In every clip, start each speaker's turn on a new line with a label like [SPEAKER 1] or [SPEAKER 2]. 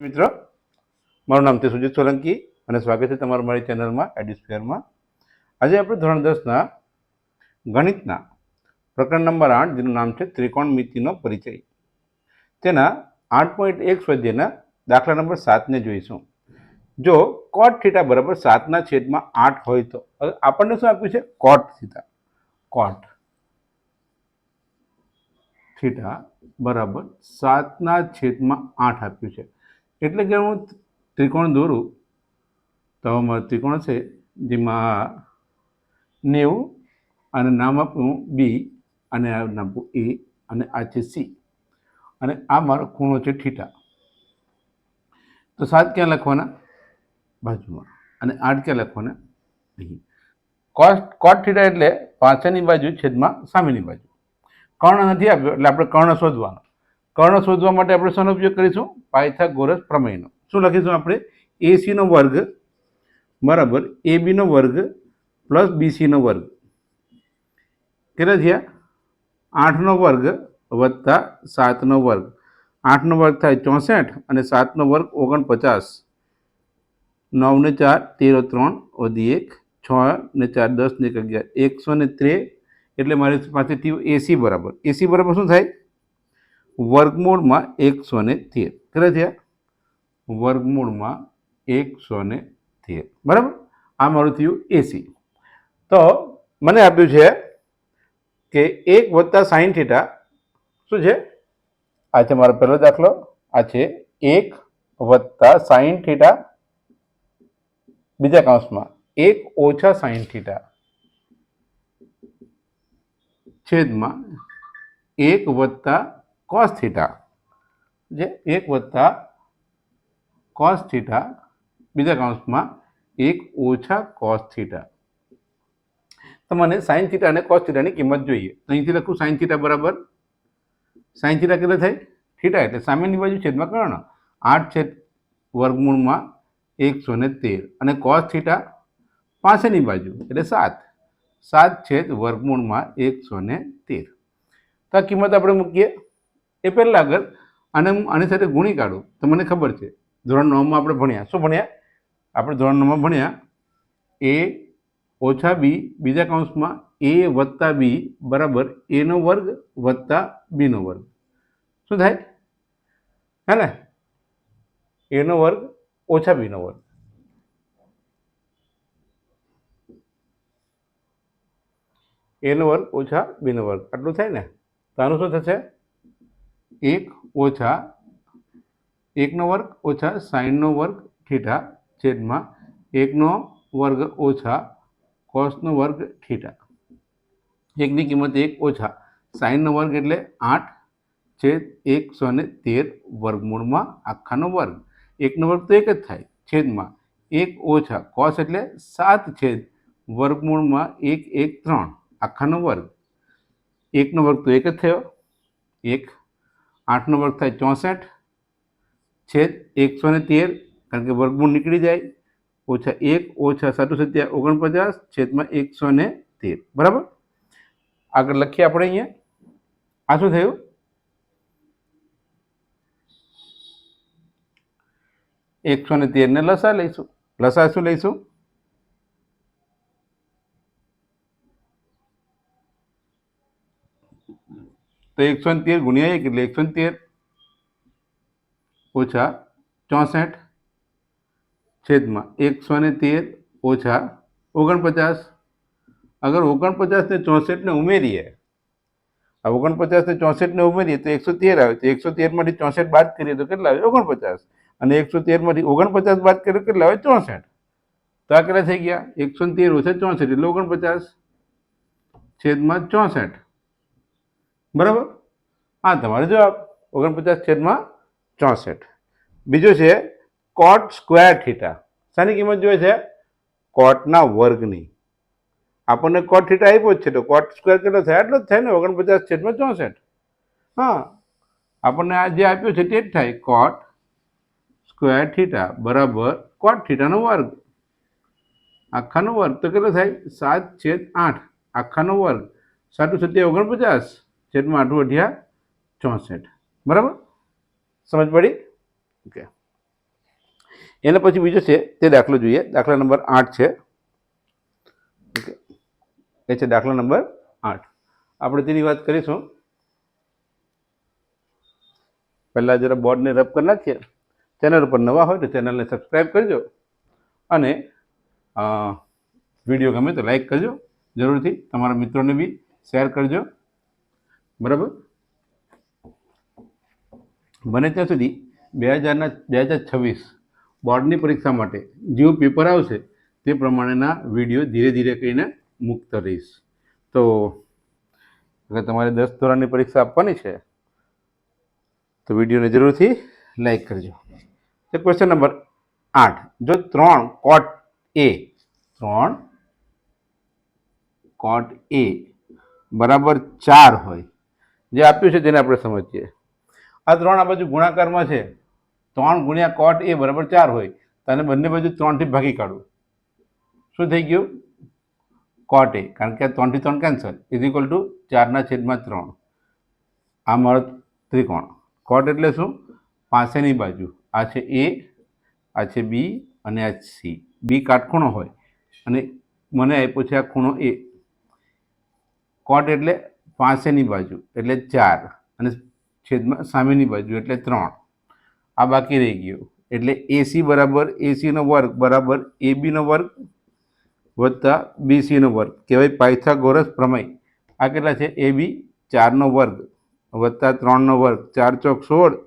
[SPEAKER 1] મિત્રો, મારું નામ છે સુજીત સોલંકી અને સ્વાગત છે તમારું મારી ચેનલમાં એડિસ્ફેરમાં આજે આપણે ધોરણ દસના ગણિતના પ્રકરણ નંબર આઠ, જેનું નામ છે ત્રિકોણમિતિનો પરિચય. તેના આઠ પોઈન્ટ એક સ્વાધ્યાયના દાખલા નંબર સાતને જોઈશું. જો કોટ થીટા બરાબર સાતના છેદમાં આઠ હોય તો આપણને શું આપ્યું છે? કોટ થીટા કોટ થીટા બરાબર સાતના છેદમાં આઠ આપ્યું છે. એટલે કે હું ત્રિકોણ દોરું, તો અમારો ત્રિકોણ છે, જેમાં નેવું અને નામ આપું બી અને આ નામ આપું એ અને આ છે સી. અને આ મારો ખૂણો છે ઠીટા તો સાત ક્યાં લખવાના? બાજુમાં. અને આઠ ક્યાં લખવાના? અહીં. કોટ કોટ થીટા એટલે પાછળની બાજુ છેદમાં સામેની બાજુ. કર્ણ નથી આપ્યો, એટલે આપણે કર્ણ શોધવાનો. કર્ણ શોધવા માટે આપણે શાનો ઉપયોગ કરીશું? પાયથાગોરસ પ્રમેયનો. શું લખીશું આપણે? એસીનો વર્ગ બરાબર એ બીનો વર્ગ પ્લસ બીસીનો વર્ગ. કેટલા થયા? આઠનો વર્ગ વત્તા સાતનો વર્ગ. આઠનો વર્ગ થાય ચોસઠ અને સાતનો વર્ગ ઓગણપચાસ. નવને ચાર, તેર ત્રણ, વધી એક, છ ને ચાર, દસ ને એક અગિયાર, એકસો ને ત્રે એટલે મારી પાસે એસી બરાબર. એસી બરાબર શું થાય? વર્ગમૂળમાં એકસો ને તેર. કેટલા થયા? વર્ગમૂળમાં એકસો ને તેર. બરાબર? આ મારું થયું એસી. તો મને આપ્યું છે કે એક વત્તા સાઈન થીટા શું છે? આ છે મારો પહેલો દાખલો. આ છે એક વત્તા સાઈન થીટા બીજા કાંસમાં. એક ઓછા સાઈન થીટા છેદમાં એક વત્તા કોસ થીટા જે એક વત્તા કોસ થીટા બીજા કાઉન્સમાં એક ઓછા કોસ થીટા તમને મને સાઈન થીટા અને કોસ થીટાની કિંમત જોઈએ. તો અહીંથી લખું સાઈન થીટા બરાબર? સાઈન થીટા કેટલા થાય? થીટા એટલે સામેની બાજુ છેદમાં કર્ણ. આઠ છેદ વર્ગમૂળમાં એકસો ને તેર. અને કોસ થીટા પાસેની બાજુ એટલે સાત. સાત છેદ વર્ગમૂળમાં એકસો ને તેર. તો આ કિંમત આપણે મૂકીએ. એ પહેલાં આગળ આને હું આની સાથે ગુણી કાઢું. તો મને ખબર છે, ધોરણ નવમાં આપણે ભણ્યા. શું ભણ્યા? આપણે ધોરણ નવમાં ભણ્યા એ ઓછા બી બીજા કૌંસમાં એ વત્તા બી બરાબર એનો વર્ગ વત્તા બીનો વર્ગ. શું થાય? હે ને? એનો વર્ગ ઓછા બીનો વર્ગ. એનો વર્ગ ઓછા બીનો વર્ગ. આટલું થાય ને? તો આનું શું થશે? એક ઓછા એકનો વર્ગ ઓછા સાઈનનો વર્ગ થીટા છેદમાં એકનો વર્ગ ઓછા કોસનો વર્ગ થીટા એકની કિંમત એક ઓછા સાઈનનો વર્ગ એટલે આઠ છેદ એકસો ને તેર વર્ગમૂળમાં આખાનો વર્ગ એકનો વર્ગ તો એક જ થાય છેદમાં એક ઓછા કોસ એટલે સાત છેદ વર્ગમૂળમાં એક એક ત્રણ આખાનો વર્ગ એકનો વર્ગ તો એક જ થયો એક આઠનો વર્ગ થાય ચોસઠ, છેદ એકસો ને તેર, કારણ કે વર્ગમૂળ નીકળી જાય. ઓછા એક, ઓછા સત્યા ઓગણપચાસ, છેદમાં એકસો ને તેર. બરાબર? આગળ લખીએ આપણે અહીંયા. આ શું થયું? એકસો ને તેરને લસા લઈશું. લસા શું લઈશું? તો એકસો ને તેર ગુણ્યા એક એટલે એકસો ને તેર ઓછા ચોસઠ છેદમાં એકસો ને તેર ઓછા ઓગણપચાસ. અગર ઓગણપચાસને ચોસઠને ઉમેરીએ, આ ઓગણપચાસને ચોસઠને ઉમેરીએ તો એકસો તેર આવે. તો એકસો તેરમાંથી ચોસઠ બાદ કરીએ તો કેટલા આવે? ઓગણપચાસ. અને એકસો તેરમાંથી ઓગણપચાસ બાદ કરીએ કેટલા આવે? ચોસઠ. તો આ કેટલા થઈ ગયા? એકસો તેર ઓછા ચોસઠ એટલે ઓગણપચાસ છેદમાં ચોસઠ. બરાબર? હા તમારો જવાબ, ઓગણપચાસ છેદમાં ચોસઠ. બીજો છે કોટ સ્ક્વેર થીટા શાની કિંમત જોઈએ છે? કોટના વર્ગની. આપણને કોટ થીટા આપ્યો જ છે, તો કોટ સ્ક્વેર કેટલો થાય? એટલો જ થાય ને, ઓગણપચાસ છેદમાં ચોસઠ. હા. આપણને આ જે આપ્યું છે, તે જ થાય. કોટ સ્ક્વેર થીટા બરાબર કોટ થીટાનો વર્ગ. આખાનો વર્ગ તો કેટલો થાય? સાત છેદ આઠ. આખાનો વર્ગ. સાતું સત્ય ઓગણપચાસ. છેદમાં આઠું અઢિયા ચોસઠ. બરાબર? સમજ પડી? ઓકે. એના પછી બીજો છે, તે દાખલો જોઈએ. દાખલા નંબર આઠ છે. ઓકે. એ છે દાખલા નંબર આઠ. આપણે તેની વાત કરીશું. પહેલાં જરા બોર્ડને રબ કરી નાખીએ. ચેનલ ઉપર નવા હોય તો ચેનલને સબસ્ક્રાઈબ કરજો. અને વીડિયો ગમે તો લાઈક કરજો. જરૂરથી તમારા મિત્રોને બી શેર કરજો. બરાબર? બને ત્યાં સુધી બે હજારના, બે હજાર છવ્વીસ બોર્ડની પરીક્ષા માટે જેવું પેપર આવશે તે પ્રમાણેના વીડિયો ધીરે ધીરે કરીને મુક્ત રહીશ. તો અગર તમારે દસ ધોરણની પરીક્ષા આપવાની છે, તો વિડીયોને જરૂરથી લાઈક કરજો. તો ક્વેશ્ચન નંબર આઠ. જો ત્રણ કોટ એ, ત્રણ કોટ એ બરાબર ચાર હોય જે આપ્યું છે તેને આપણે સમજીએ. આ ત્રણ આ બાજુ ગુણાકારમાં છે. ત્રણ ગુણ્યા કોટ એ બરાબર ચાર હોય. તો આને બંને બાજુ ત્રણથી ભાગી કાઢવું. શું થઈ ગયું? કોટ એ. કારણ કે આ ત્રણથી ત્રણ કેન્સલ ઇઝ ઇક્વલ ટુ ચારના છેદમાં ત્રણ. આ મારો ત્રિકોણ. કોટ એટલે શું? પાસેની બાજુ. આ છે એ આ છે બી અને આ સી બી કાટખૂણો હોય. અને મને આપ્યો છે આ ખૂણો એ કોટ એટલે પાસેની બાજુ એટલે ચાર અને છેદમાં સામેની બાજુ એટલે ત્રણ. આ બાકી રહી ગયું. એટલે એસી બરાબર એસીનો વર્ગ બરાબર એબીનો વર્ગ વત્તા બીસીનો વર્ગ. કહેવાય પાયથાગોરસ પ્રમેય. આ કેટલા છે? એ બી ચારનો વર્ગ વત્તા ત્રણનો વર્ગ. ચાર ચોક સોળ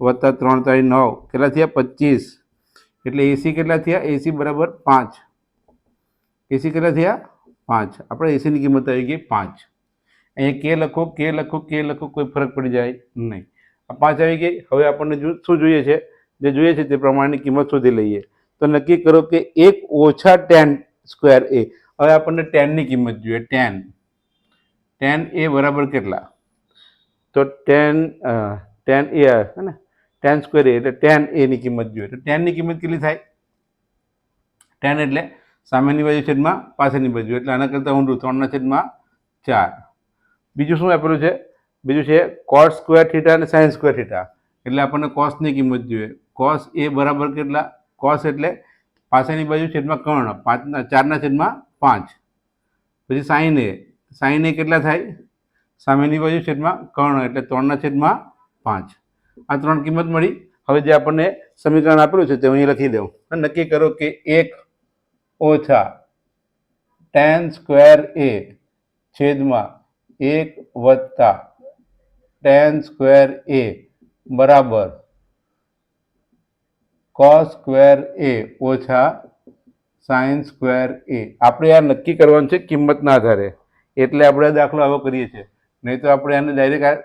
[SPEAKER 1] વત્તા ત્રણ તારી નવ. કેટલા થયા? પચીસ. એટલે એસી કેટલા થયા? એસી બરાબર પાંચ. એસી કેટલા થયા? પાંચ. આપણે એસીની કિંમત આવી ગઈ પાંચ. અહીંયા કે લખો કે લખો કે લખો કોઈ ફરક પડી જાય નહીં. પાંચ આવી ગઈ. હવે આપણને શું જોઈએ છે? જે જોઈએ છે તે પ્રમાણેની કિંમત શોધી લઈએ. તો નક્કી કરો કે એક ઓછા ટેન સ્ક્વેર એ. હવે આપણને ટેનની કિંમત જોઈએ. ટેન. ટેન એ બરાબર કેટલા? તો ટેન ટેન એ હે ને? Tan square A. એટલે ટેન એની કિંમત જોઈએ. તો ટેનની કિંમત કેટલી થાય? ટેન એટલે સામેની બાજુ છેદમાં પાછળની બાજુ. એટલે આના કરતાં ઊંડું. ત્રણના છેદમાં ચાર. બીજું શું આપેલું છે? બીજું છે કોસ સ્ક્વેર થીટા અને સાઇન સ્ક્વેર થીટા એટલે આપણને કોસની કિંમત જોઈએ. કોસ એ બરાબર કેટલા? કોસ એટલે પાછળની બાજુ છેદમાં કર્ણ પાંચના ચારના છેદમાં પાંચ. પછી સાઈન એ. સાઇન એ કેટલા થાય? સામેની બાજુ છેદમાં કર્ણ, એટલે ત્રણના છેદમાં પાંચ. આ ત્રણ કિંમત મળી. હવે જે આપણને સમીકરણ આપેલું છે તે અહીં લખી દઉં. અને નક્કી કરો કે એક ઓછા ટેન સ્ક્વેર એ છેદમાં એક વત્તા ટેન સ્ક્વેર એ બરાબર કોસ સ્ક્વેર એ ઓછા સાઇન સ્ક્વેર એ આપણે આ નક્કી કરવાનું છે કિંમતના આધારે. એટલે આપણે આ દાખલો આવો કરીએ છીએ. નહીં તો આપણે આને ડાયરેક્ટ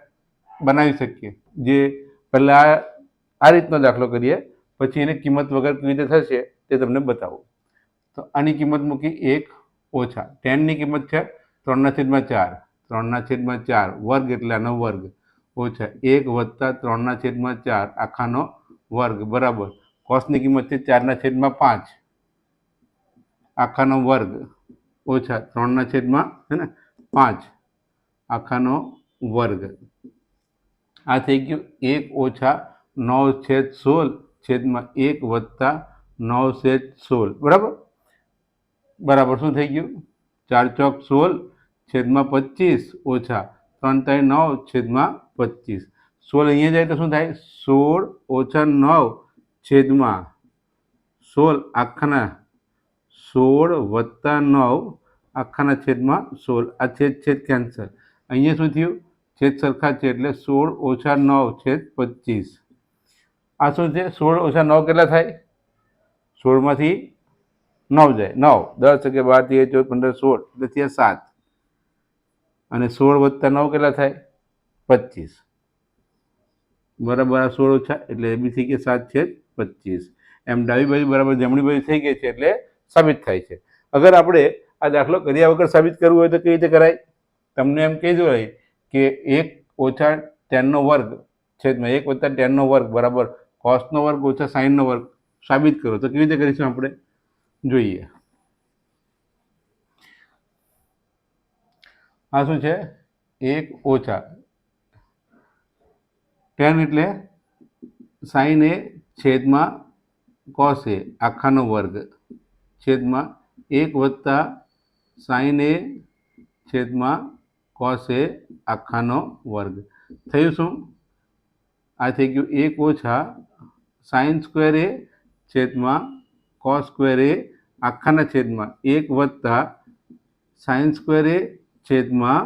[SPEAKER 1] બનાવી શકીએ. જે પહેલાં આ રીતનો દાખલો કરીએ, પછી એને કિંમત વગર કેવી રીતે થશે તે તમને બતાવું. તો આની કિંમત મૂકી એક ઓછા. ટેનની કિંમત છે ત્રણના છેદમાં ચાર. ત્રણના છેદમાં ચાર વર્ગ એટલે આનો વર્ગ ઓછા એક વત્તા ત્રણના છેદમાં ચાર આખાનો વર્ગ બરાબર કોસની કિંમત છે ચારના છેદમાં પાંચ આખાનો વર્ગ ઓછા ત્રણના છેદમાં હે ને પાંચ આખાનો વર્ગ આ થઈ ગયું એક ઓછા નવ છેદ સોળ છેદમાં એક વત્તા નવ છેદ સોળ બરાબર બરાબર શું થઈ ગયું ચાર ચોક સોળ છેદમાં પચીસ ઓછા ત્રણ ત્રણ નવ છેદમાં પચીસ. સોળ અહીંયા જાય તો શું થાય? સોળ ઓછા નવ છેદમાં સોળ આખાના સોળ વત્તા નવ આખાના છેદમાં સોળ. આ છેદ છેદ કેન્સલ. અહીંયા શું થયું? છેદ સરખા છે એટલે સોળ ઓછા નવ છેદ પચીસ. આ શું છે? સોળ ઓછા નવ કેટલા થાય? સોળમાંથી નવ જાય. નવ. દસ અગિયાર બાર, તેર, ચૌદ, પંદર, સોળ. એટલે ત્યાં સાત. અને સોળ વત્તા નવ કેટલા થાય? પચીસ. બરાબર આ સોળ ઓછા, એટલે એ બી થઈ ગયા સાત છેદ પચીસ. એમ ડાબી બાજુ બરાબર જમણી બાજુ થઈ ગઈ છે, એટલે સાબિત થાય છે. અગર આપણે આ દાખલો કર્યા વગર સાબિત કરવું હોય તો કઈ રીતે કરાય? તમને એમ કહેજો હોય કે એક ઓછા ટેનનો વર્ગ છેદમાં એક વત્તા ટેનનો વર્ગ બરાબર કોસનો વર્ગ ઓછા સાઇનનો વર્ગ સાબિત કરો તો કેવી રીતે કરીશું આપણે? જોઈએ. આ શું છે? એક ઓછા. ટેન એટલે સાઈન એ છેદમાં કોસ એ, આખાનો વર્ગ. છેદમાં એક વત્તા સાઈન એ છેદમાં કોસ એ, આખાનો વર્ગ. થયું શું? આ થઈ ગયું એક ઓછા સાઈન સ્ક્વેર એ છેદમાં કોસ સ્ક્વેર એ, આખાના છેદમાં એક વત્તા સાઈન સ્ક્વેર એ છેદમાં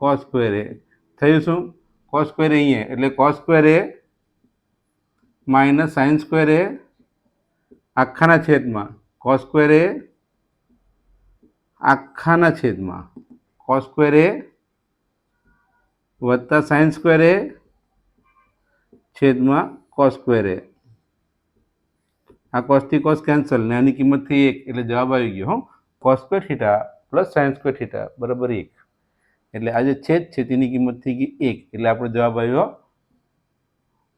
[SPEAKER 1] કોસ સ્ક્વેર એ થયું શું કોસ સ્ક્વેર એ અહીંયા એટલે cos square A minus sine square A આખાના છેદમાં કોસ સ્ક્વેર એ આખાના છેદમાં કોસ સ્ક્વેર એ વત્તા સાઈન સ્ક્વેર એ છેદમાં કોસ સ્ક્વેર એ આ કોસથી કોસ કેન્સલ ને આની કિંમત થઈ એક એટલે જવાબ આવી ગયો હો cos square theta plus sine square theta બરાબર એક. એટલે આ જે છેદ છે તેની કિંમત થઈ ગઈ એક. એટલે આપણો જવાબ આવ્યો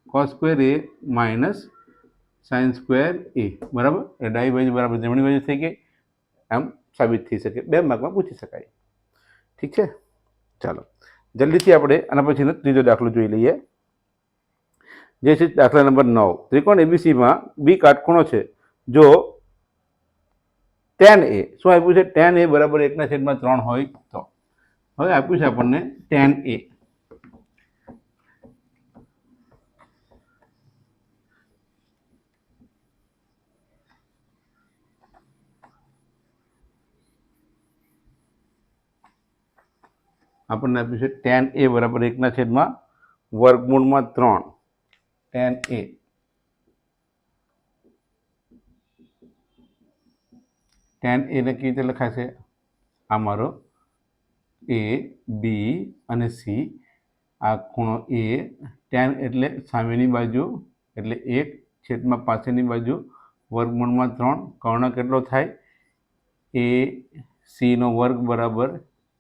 [SPEAKER 1] cos square A minus sine square A બરાબર? એટલે ડાબી બાજુ બરાબર જમણી બાજુ થઈ ગઈ. આમ સાબિત થઈ શકે. બે માર્કમાં પૂછી શકાય. ઠીક છે? ચાલો. જલ્દીથી આપણે આના પછીનો ત્રીજો દાખલો જોઈ લઈએ. જે છે દાખલા નંબર નવ. ત્રિકોણ એબીસીમાં બી કાટખૂણો છે. જો ટેન એ શું આપ્યું છે? ટેન એ બરાબર એકના છેદમાં ત્રણ હોય તો. હવે આપ્યું છે આપણને ટેન એ આપણને આપ્યું છે ટેન એ બરાબર એકના છેદમાં વર્ગમૂળમાં ત્રણ. ટેન એ ટેન એને કેવી રીતે લખાશે? આ મારો એ બી અને સી આ ખૂણો એ ટેન એટલે સામેની બાજુ, એટલે એક છેદમાં પાછળની બાજુ, વર્ગમૂળમાં ત્રણ, કર્ણ કેટલો થાય? એ સીનો વર્ગ બરાબર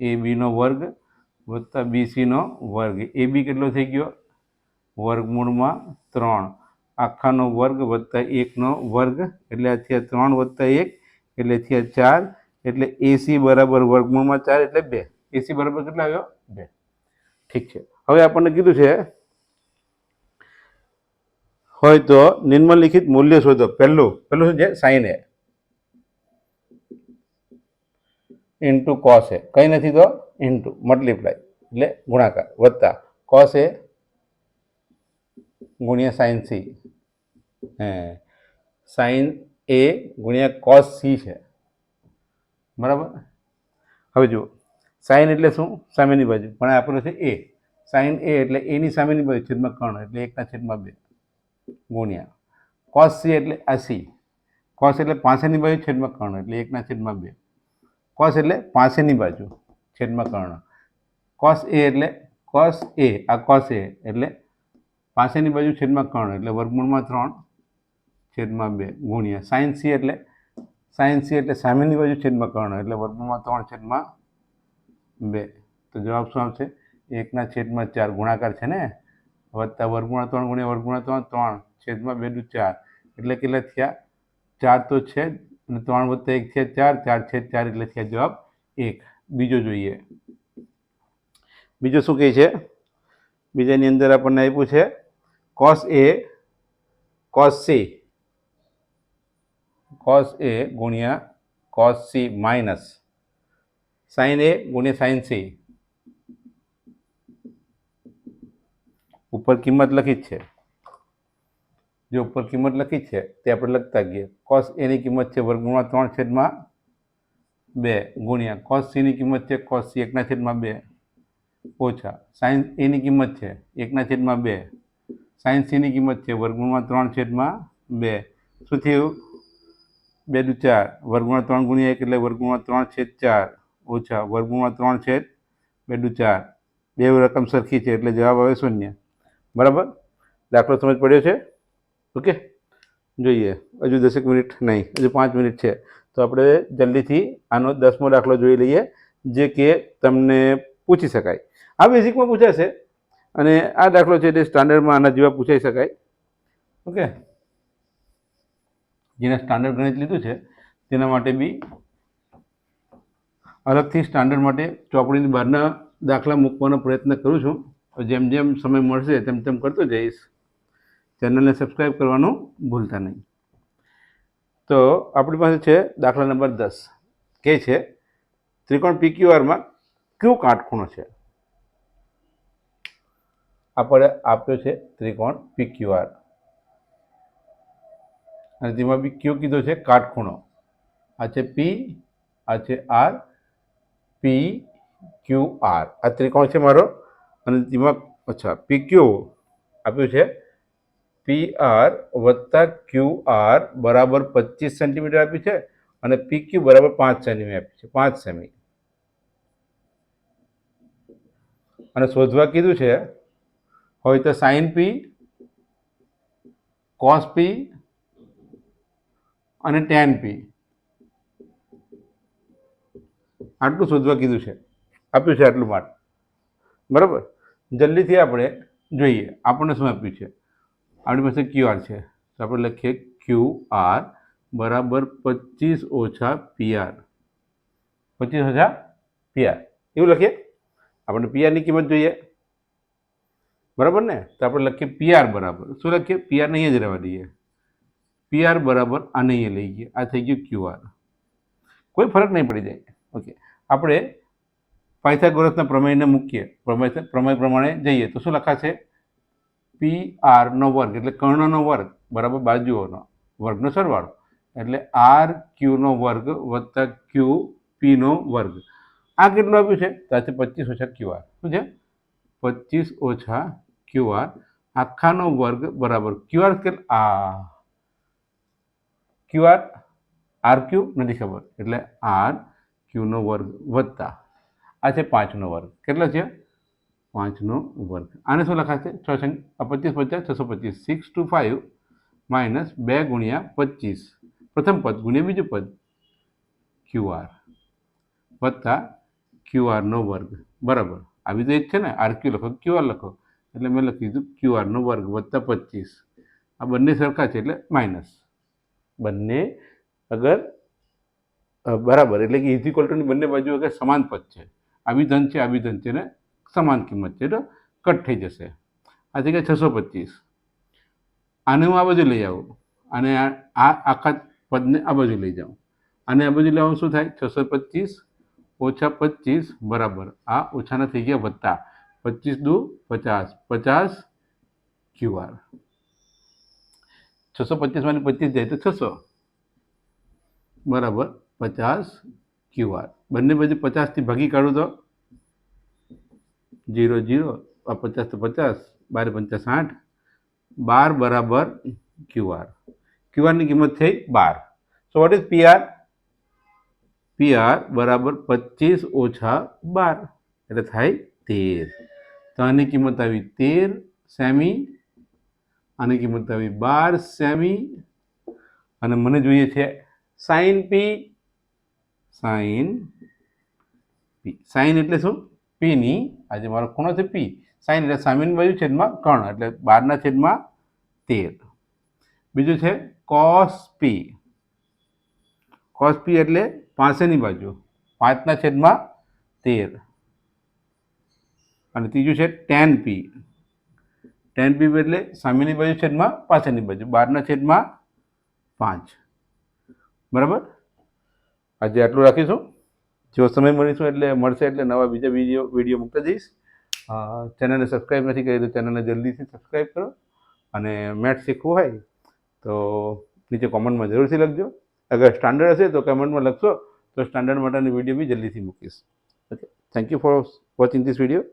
[SPEAKER 1] એ બીનો વર્ગ વત્તા બીસીનો વર્ગ. એ બી કેટલો થઈ ગયો? વર્ગમૂળમાં ત્રણ. આખાનો વર્ગ વત્તા એકનો વર્ગ, એટલે આ ત્રણ વત્તા એક એટલે થયા ચાર, એટલે એસી બરાબર વર્ગમૂળમાં ચાર, એટલે બે. એસી બરાબર કેટલા આવ્યો? બે. ઠીક છે. હવે આપણને કીધું છે, હોય તો નિમ્નલિખિત મૂલ્ય શોધો. પહેલું પહેલું શું છે? Sine A into cos A કંઈ નથી તો ઇન્ટુ મલ્ટીપ્લાય એટલે ગુણાકાર, વત્તા. કોસ એ ગુણ્યા સાઈન સી હે. સાઈન એ ગુણ્યા કોસ સી છે. બરાબર? હવે જુઓ. સાઈન એટલે શું? સામેની બાજુ. પણ આપણું છે એ સાઈન એ એટલે એની સામેની બાજુ છેદમાં કર્ણ એટલે એકના છેદમાં બે. ગુણ્યા. કોસ સી એટલે આ સી કોસ એટલે પાસેની બાજુ છેદમાં કર્ણ એટલે એકના છેદમાં બે. કોસ એટલે પાસેની બાજુ છેદમાં કર્ણ કોસ એ એટલે કોસ એ આ કોસ એ એટલે પાસેની બાજુ છેદમાં કર્ણ એટલે વર્ગમૂળમાં ત્રણ. છેદમાં બે ગુણ્યા સાયન્સ સી એટલે સાયન્સ સી એટલે સામેની બાજુ છેદમાં કર્ણ એટલે વર્ગમાં ત્રણ છેદમાં બે. તો જવાબ શું આવશે? એકના છેદમાં ચાર ગુણાકાર છે ને? વત્તા વર્ગમૂળમાં ત્રણ ગુણ્યા વર્ગમૂળમાં ત્રણ ત્રણ. છેદમાં બે દુ ચાર. એટલે કેટલા થયા? ચાર તો છે અને ત્રણ વત્તા એક છે ચાર ચાર છેદ ચાર, એટલે થયા જવાબ એક. બીજો જોઈએ. બીજો શું કહે છે? બીજાની અંદર આપણને આપ્યું છે cos A cos C cos A ગુણ્યા cos C minus sine A ગુણ્યા સાઈન સી ઉપર કિંમત લખી જ છે જે ઉપર કિંમત લખી જ છે તે આપણે લખતા ગઈએ કોસ એની કિંમત છે વર્ગમૂળમાં ત્રણ છેદમાં બે ગુણ્યા કોસ સીની કિંમત છે કોસ સી એકના છેદમાં બે ઓછા સાઈન એની કિંમત છે એકના છેદમાં બે સાઈન સીની કિંમત છે વર્ગમૂળમાં ત્રણ છેદમાં બે શું થયું? બે દુ ચાર. વર્ગમાં ત્રણ ગુણ્યા એક એટલે વર્ગમાં ત્રણ છેદ ચાર. ઓછા. વર્ગમાં ત્રણ છેદ બે દુ ચાર. બે રકમ સરખી છે એટલે જવાબ આવે શૂન્ય. બરાબર? દાખલો સમજ પડ્યો છે? ઓકે. જોઈએ. હજુ દસેક મિનિટ નહીં. હજુ પાંચ મિનિટ છે. તો આપણે જલ્દીથી આનો દસમો દાખલો જોઈ લઈએ, જે કે તમને પૂછી શકાય. આ બેઝિકમાં પૂછાશે અને આ દાખલો છે તે સ્ટાન્ડર્ડમાં આના જેવા પૂછાઈ શકાય. ઓકે? જેને સ્ટાન્ડર્ડ ગણિત લીધું છે, તેના માટે બી અલગથી સ્ટાન્ડર્ડ માટે ચોપડીની બહારના દાખલા મૂકવાનો પ્રયત્ન કરું છું. જેમ જેમ સમય મળશે, તેમ તેમ કરતો જઈશ. ચેનલને સબસ્ક્રાઈબ કરવાનું ભૂલતા નહીં. તો આપણી પાસે છે દાખલા નંબર દસ. કે છે, ત્રિકોણ પીક્યુઆરમાં કયો કાટખૂણો છે? આપણે આપ્યો છે ત્રિકોણ પીક્યુઆર અને તેમાં બી કયો કીધો છે? કાટખૂણો. આ છે પી આ છે આર પી ક્યુ આર આ ત્રિકોણ છે મારો. અને તેમાં અચ્છા પી ક્યુ આપ્યું છે. પી આર વત્તા ક્યુ આર બરાબર પચીસ સેન્ટીમીટર આપ્યું છે અને પી ક્યુ બરાબર પાંચ સેન્ટીમીટર આપ્યું છે. પાંચ સેમી. અને શોધવા કીધું છે, હોય તો સાઇન પી કોસ પી અને ટેન પી આટલું શોધવા કીધું છે. આપ્યું છે આટલું માટ બરાબર? જલ્દીથી આપણે જોઈએ. આપણને શું આપ્યું છે? આપણી પાસે ક્યુ આર છે. તો આપણે લખીએ ક્યુ આર બરાબર પચીસ ઓછા પીઆર પચીસ ઓછા પીઆર એવું લખીએ? આપણે પીઆરની કિંમત જોઈએ. બરાબર ને? તો આપણે લખીએ પીઆર બરાબર. શું લખીએ? પીઆર નહીં જ રહેવા દઈએ. પીઆર બરાબર આને અહીંયા લઈ ગયા. આ થઈ ગયું ક્યુઆર કોઈ ફરક નહીં પડી જાય. ઓકે આપણે પાયથાગોરસના પ્રમેયને મૂકીએ. પ્રમેય પ્રમેય પ્રમાણે જઈએ. તો શું લખાશે? પી આરનો વર્ગ, એટલે કર્ણનો વર્ગ, બરાબર બાજુઓનો. વર્ગનો સરવાળો. એટલે આર ક્યુનો વર્ગ વત્તા ક્યુ પીનો વર્ગ. આ કેટલું આપ્યું છે? તો આ પચીસ ઓછા ક્યુ આર શું છે? પચીસ ઓછા ક્યુ આર આખાનો વર્ગ બરાબર ક્યુ આર કે આ. Q R R Q? નથી ખબર. એટલે આર ક્યુનો વર્ગ વત્તા. આ છે પાંચનો વર્ગ. કેટલો છે? પાંચનો વર્ગ. આને શું લખાશે? છ સંખ પચીસ પચાસ, છસો પચીસ. સિક્સ ટુ ફાઇવ માઇનસ બે ગુણ્યા પચીસ. પ્રથમ પદ ગુણ્યા બીજું પદ. ક્યુઆર. વત્તા ક્યુઆરનો વર્ગ. બરાબર. આવી તો એક છે ને? આર ક્યુ લખો. ક્યુઆર લખો. એટલે મેં લખી દીધું ક્યુ આરનો વર્ગ વત્તા પચીસ. આ બંને સરખા છે એટલે માઇનસ બંને અગર બરાબર. એટલે કે ઇઝ ઇક્વલ બંને બાજુ અગર સમાન પદ છે. આવી ધન છે આવી ધન છે ને સમાન કિંમત છે. એટલે કટ થઈ જશે. આ થઈ ગયા છસો પચીસ. આને હું આ બાજુ લઈ આવું. અને આ આખા પદને આ બાજુ લઈ જાઉં અને આ બાજુ લેવાનું શું થાય? છસો પચીસ ઓછા પચીસ બરાબર. આ ઓછાના થઈ ગયા વત્તા. પચીસ દુ પચાસ. પચાસ ક્યુઆર છસો પચીસમાંથી પચીસ જાય તો છસો. બરાબર? પચાસ ક્યુઆર બંને બાજુ પચાસથી ભાગી કાઢું તો? જીરો જીરો આ પચાસ તો પચાસ. બાર પંચાસ આઠ. બાર બરાબર ક્યુઆર ક્યુઆરની કિંમત થઈ બાર. So what is PR PR બરાબર પચીસ ઓછા બાર. એટલે થાય તેર. તો આની કિંમત આવી તેર સેમી આની કિંમત આવી બાર સેમી અને મને જોઈએ છે sine P sine P. Sine એટલે શું? પીની. આજે મારો ખૂણો છે પી. સાઇન એટલે સામેની બાજુ છેદમાં કર્ણ એટલે બારના છેદમાં તેર. બીજું છે કોસ પી. કોસ પી એટલે પાસેની બાજુ. પાંચના છેદમાં તેર. અને ત્રીજું છે ટેન પી. ટેન પી એટલે સામેની બાજુ છેદમાં પાછળની બાજુ, બારના છેદમાં પાંચ. બરાબર? આજે આટલું રાખીશું. જો સમય મળીશું એટલે મળશે એટલે નવા બીજા વીડિયો વીડિયો મૂકતા જઈશ. ચેનલને સબસ્ક્રાઈબ નથી કરી તો ચેનલને જલ્દીથી સબસ્ક્રાઈબ કરો. અને મેથ શીખવું હોય તો નીચે કોમેન્ટમાં જરૂરથી લખજો. અગર સ્ટાન્ડર્ડ હશે તો કમેન્ટમાં લખશો. તો સ્ટાન્ડર્ડ માટેની વીડિયો બી જલ્દીથી મૂકીશ. Okay thank you for watching this video